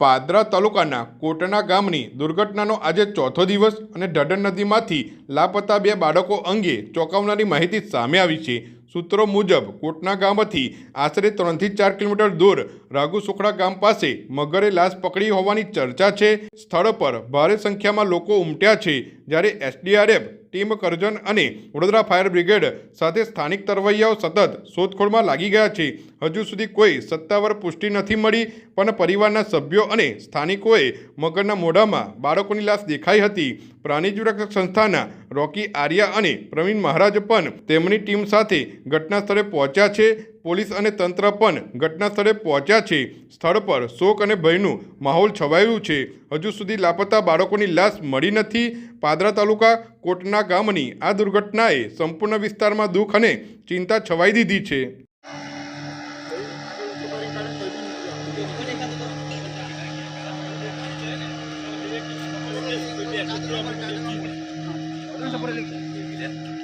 પાદરા તાલુકાના કોટના ગામની દુર્ઘટનાનો આજે ચોથો દિવસ અને ઢડણ નદીમાંથી લાપતા બે બાળકો અંગે ચોંકાવનારી માહિતી સામે આવી છે. સૂત્રો મુજબ કોટના ગામથી આશરે ત્રણથી ચાર કિલોમીટર દૂર રાઘુ સુખડા ગામ પાસે મગરે લાશ પકડી હોવાની ચર્ચા છે. સ્થળ પર ભારે સંખ્યામાં લોકો ઉમટ્યા છે જ્યારે એસડીઆરએફ, ટીમ કરજણ અને વડોદરા ફાયર બ્રિગેડ સાથે સ્થાનિક તરવૈયાઓ સતત શોધખોળમાં લાગી ગયા છે. હજુ સુધી કોઈ સત્તાવાર પુષ્ટિ નથી મળી, પણ પરિવારના સભ્યો અને સ્થાનિકોએ મગરના મોઢામાં બાળકોની લાશ દેખાઈ હતી. પ્રાણી સંસ્થાના રોકી આર્યા અને પ્રવીણ મહારાજ પણ તેમની ટીમ સાથે ઘટના સ્થળે પહોંચ્યા છે. પોલીસ અને તંત્ર પણ ઘટના સ્થળે પહોંચ્યા છે. સ્થળ પર શોક અને ભયનું માહોલ છવાયેલું છે. હજુ સુધી લાપતા બાળકોની લાશ મળી નથી. પાદરા તાલુકા કોટના ગામની આ દુર્ઘટનાએ સંપૂર્ણ વિસ્તારમાં દુઃખ અને ચિંતા છવાઈ દીધી છે. Ano পরে লিখবেন